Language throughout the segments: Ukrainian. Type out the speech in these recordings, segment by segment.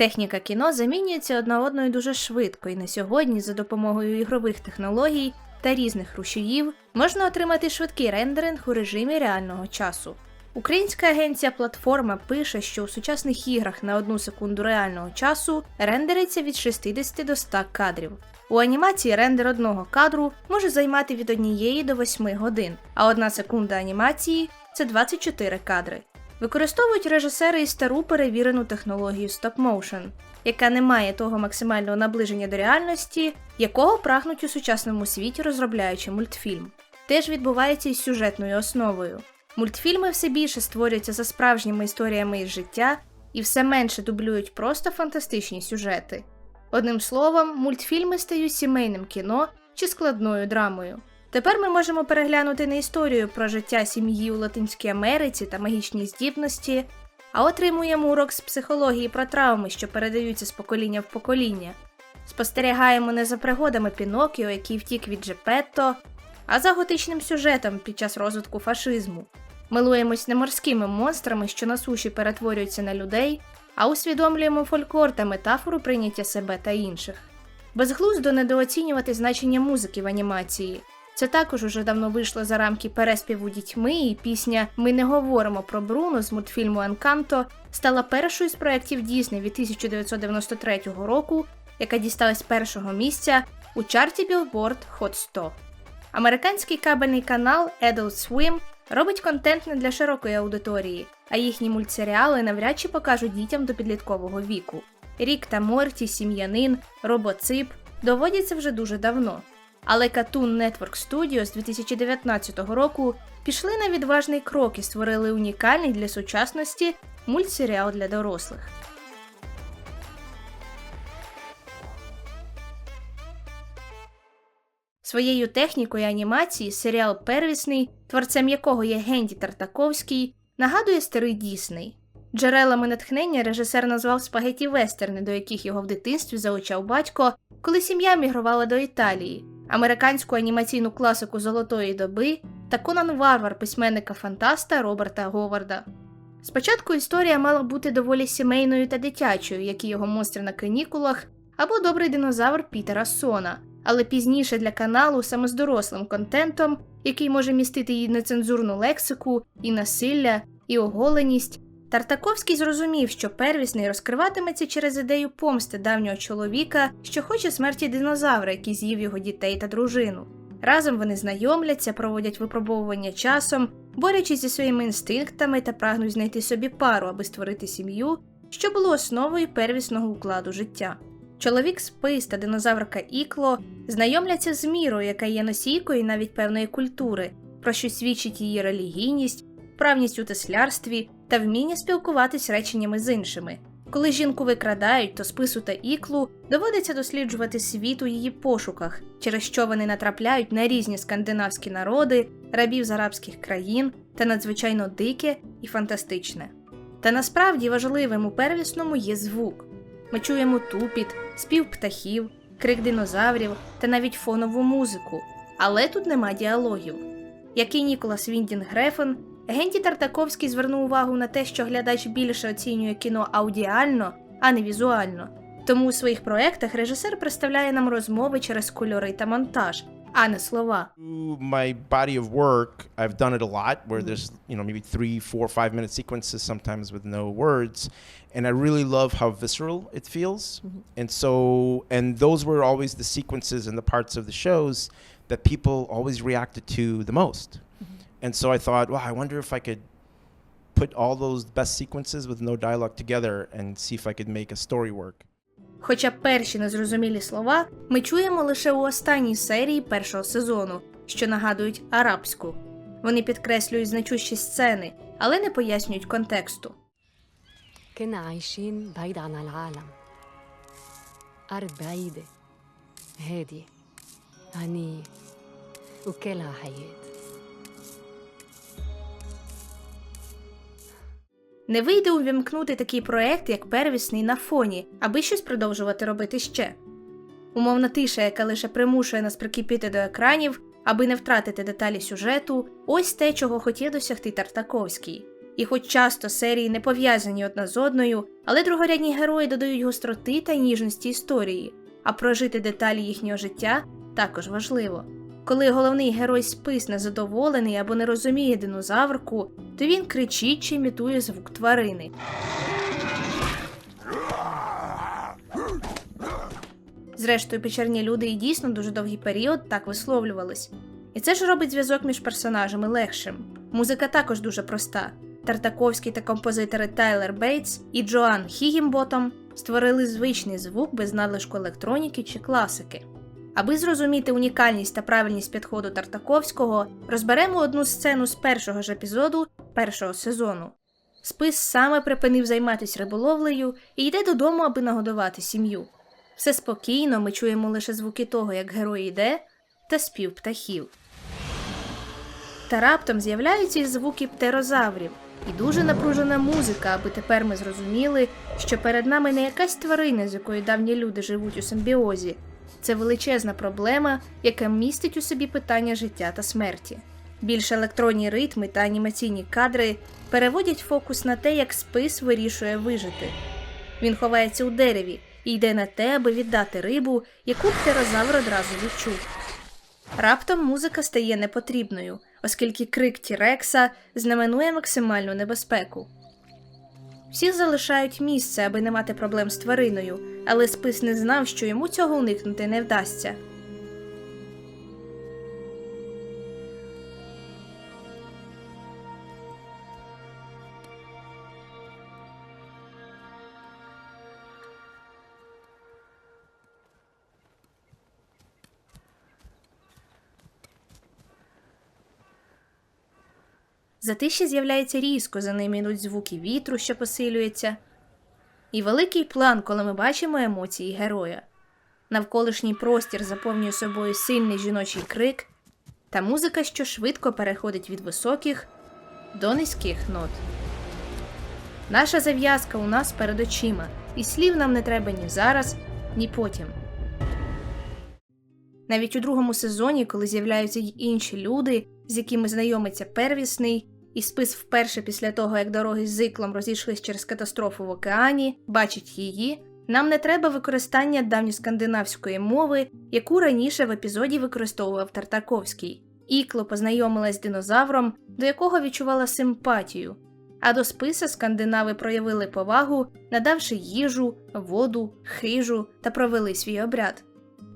Техніка кіно замінюється одна одною дуже швидко, і на сьогодні, за допомогою ігрових технологій та різних рушіїв, можна отримати швидкий рендеринг у режимі реального часу. Українська агенція Платформа пише, що у сучасних іграх на одну секунду реального часу рендериться від 60 до 100 кадрів. У анімації рендер одного кадру може займати від 1 до 8 годин, а одна секунда анімації це 24 кадри. Використовують режисери і стару перевірену технологію стоп-моушен, яка не має того максимального наближення до реальності, якого прагнуть у сучасному світі, розробляючи мультфільм. Теж відбувається із сюжетною основою. Мультфільми все більше створюються за справжніми історіями із життя і все менше дублюють просто фантастичні сюжети. Одним словом, мультфільми стають сімейним кіно чи складною драмою. Тепер ми можемо переглянути не історію про життя сім'ї у Латинській Америці та магічні здібності, а отримуємо урок з психології про травми, що передаються з покоління в покоління. Спостерігаємо не за пригодами Пінокіо, який втік від Джепетто, а за готичним сюжетом під час розвитку фашизму. Милуємось не морськими монстрами, що на суші перетворюються на людей, а усвідомлюємо фольклор та метафору прийняття себе та інших. Безглуздо недооцінювати значення музики в анімації. Це також уже давно вийшло за рамки переспіву дітьми, і пісня Ми не говоримо про Бруно з мультфільму Енканто стала першою з проєктів Дісней від 1993 року, яка дісталась першого місця у чарті Billboard Hot 100. Американський кабельний канал Adult Swim робить контент не для широкої аудиторії, а їхні мультсеріали навряд чи покажуть дітям до підліткового віку. Рік та Морті, Сім'янин, Робоцип доводяться вже дуже давно. Але Cartoon Network Studios з 2019 року пішли на відважний крок і створили унікальний для сучасності мультсеріал для дорослих. Своєю технікою анімації серіал Первісний, творцем якого є Генді Тартаковський, нагадує старий Дісней. Джерелами натхнення режисер назвав спагеті вестерни, до яких його в дитинстві заучав батько, коли сім'я мігрувала до Італії, американську анімаційну класику золотої доби та Конан Варвар письменника фантаста Роберта Говарда. Спочатку історія мала бути доволі сімейною та дитячою, як і його монстри на канікулах, або добрий динозавр Пітера Сона, але пізніше для каналу саме з дорослим контентом, який може містити і нецензурну лексику, і насилля, і оголеність. Тартаковський зрозумів, що первісний розкриватиметься через ідею помсти давнього чоловіка, що хоче смерті динозавра, який з'їв його дітей та дружину. Разом вони знайомляться, проводять випробовування часом, борючись зі своїми інстинктами та прагнуть знайти собі пару, аби створити сім'ю, що було основою первісного укладу життя. Чоловік Спис та динозаврка Ікло знайомляться з мірою, яка є носійкою навіть певної культури, про що свідчить її релігійність, вправність у теслярстві та вміння спілкуватись реченнями з іншими. Коли жінку викрадають, то спису та іклу доводиться досліджувати світ у її пошуках, через що вони натрапляють на різні скандинавські народи, рабів з арабських країн та надзвичайно дике і фантастичне. Та насправді важливим у первісному є звук. Ми чуємо тупіт, спів птахів, крик динозаврів та навіть фонову музику, але тут нема діалогів. Як і Ніколас Віндін Грефен, Генті Тартаковський звернув увагу на те, що глядач більше оцінює кіно аудіально, а не візуально. Тому у своїх проєктах режисер представляє нам розмови через кольори та монтаж, а не слова. my body of work, I've done it a lot where there's, you know, maybe three, four, five minute sequences, sometimes with no words. And I really love how visceral it feels. And so, and those were always the sequences and the parts of the shows that people always reacted to the most. And so I thought, well, I wonder if I could put all those best sequences with no dialogue together and see if I could make a story work. Хоча перші незрозумілі слова ми чуємо лише у останній серії першого сезону, що нагадують арабську. Вони підкреслюють значущі сцени, але не пояснюють контексту. كنا عايشين بعيد عن العالم أرض بعيدة هادية غنية وكلها حياة Не вийде увімкнути такий проект, як первісний на фоні, аби щось продовжувати робити ще. Умовна тиша, яка лише примушує нас прикипіти до екранів, аби не втратити деталі сюжету, ось те, чого хотів досягти Тартаковський. І хоч часто серії не пов'язані одна з одною, але другорядні герої додають гостроти та ніжності історії, а прожити деталі їхнього життя також важливо. Коли головний герой спис незадоволений або не розуміє динозаврку, то він кричить чи імітує звук тварини. Зрештою, печерні люди і дійсно дуже довгий період так висловлювались. І це ж робить зв'язок між персонажами легшим. Музика також дуже проста. Тартаковський та композитори Тайлер Бейтс і Джоан Хігімботом створили звичний звук без надлишку електроніки чи класики. Аби зрозуміти унікальність та правильність підходу Тартаковського, розберемо одну сцену з першого ж епізоду першого сезону. Спис саме припинив займатися риболовлею і йде додому, аби нагодувати сім'ю. Все спокійно, ми чуємо лише звуки того, як герой йде, та спів птахів. Та раптом з'являються і звуки птерозаврів, і дуже напружена музика, аби тепер ми зрозуміли, що перед нами не якась тварина, з якою давні люди живуть у симбіозі. Це величезна проблема, яка містить у собі питання життя та смерті. Більш електронні ритми та анімаційні кадри переводять фокус на те, як спис вирішує вижити. Він ховається у дереві і йде на те, аби віддати рибу, яку птерозавр одразу відчув. Раптом музика стає непотрібною, оскільки крик Тірекса знаменує максимальну небезпеку. Всі залишають місце, аби не мати проблем з твариною, але спис не знав, що йому цього уникнути не вдасться. Затиші з'являється різко, за ними йдуть звуки вітру, що посилюється. І великий план, коли ми бачимо емоції героя. Навколишній простір заповнює собою сильний жіночий крик та музика, що швидко переходить від високих до низьких нот. Наша зав'язка у нас перед очима, і слів нам не треба ні зараз, ні потім. Навіть у другому сезоні, коли з'являються й інші люди, з якими знайомиться первісний, і спис вперше після того, як дороги з зиклом розійшлись через катастрофу в океані, бачить її, нам не треба використання давньоскандинавської мови, яку раніше в епізоді використовував Тартаковський. Ікло познайомилась з динозавром, до якого відчувала симпатію. А до списа скандинави проявили повагу, надавши їжу, воду, хижу та провели свій обряд.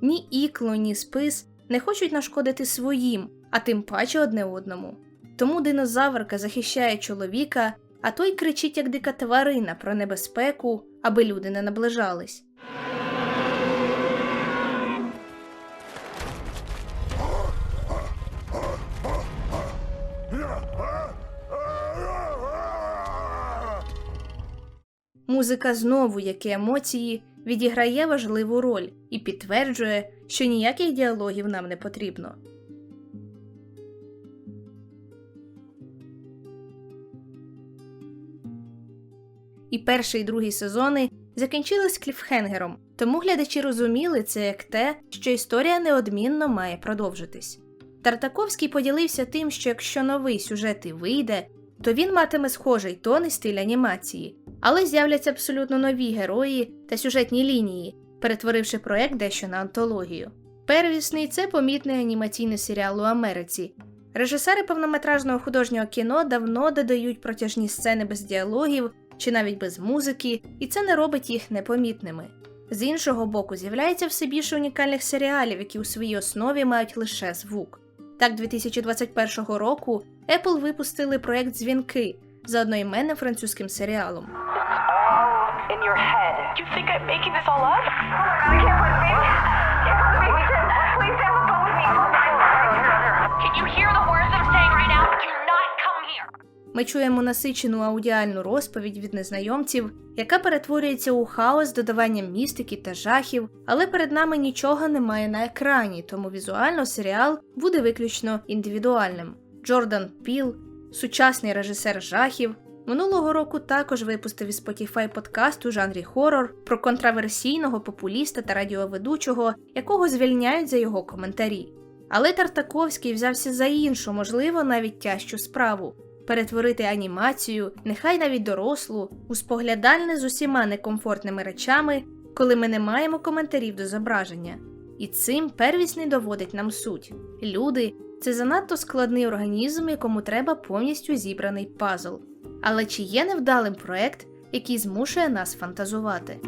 Ні ікло, ні спис не хочуть нашкодити своїм, а тим паче одне одному. Тому динозаврка захищає чоловіка, а той кричить як дика тварина про небезпеку, аби люди не наближались. Музика знову, як і емоції, відіграє важливу роль і підтверджує, що ніяких діалогів нам не потрібно. І перший і другий сезони закінчились кліфхенгером, тому глядачі розуміли це як те, що історія неодмінно має продовжитись. Тартаковський поділився тим, що якщо новий сюжет і вийде, то він матиме схожий тон і стиль анімації, але з'являться абсолютно нові герої та сюжетні лінії, перетворивши проект дещо на антологію. Первісний це помітний анімаційний серіал у Америці. Режисери повнометражного художнього кіно давно додають протяжні сцени без діалогів чи навіть без музики, і це не робить їх непомітними. З іншого боку, з'являється все більше унікальних серіалів, які у своїй основі мають лише звук. Так, 2021 року Apple випустили проект Дзвінки за одноіменним французьким серіалом. Oh. Can you hear the Ми чуємо насичену аудіальну розповідь від незнайомців, яка перетворюється у хаос з додаванням містики та жахів, але перед нами нічого немає на екрані, тому візуально серіал буде виключно індивідуальним. Джордан Піл, сучасний режисер жахів, минулого року також випустив із Spotify подкаст у жанрі хорор про контраверсійного популіста та радіоведучого, якого звільняють за його коментарі. Але Тартаковський взявся за іншу, можливо, навіть тяжчу справу перетворити анімацію, нехай навіть дорослу, у споглядальне з усіма некомфортними речами, коли ми не маємо коментарів до зображення. І цим первісний доводить нам суть. Люди це занадто складний організм, якому треба повністю зібраний пазл. Але чи є невдалим проект, який змушує нас фантазувати?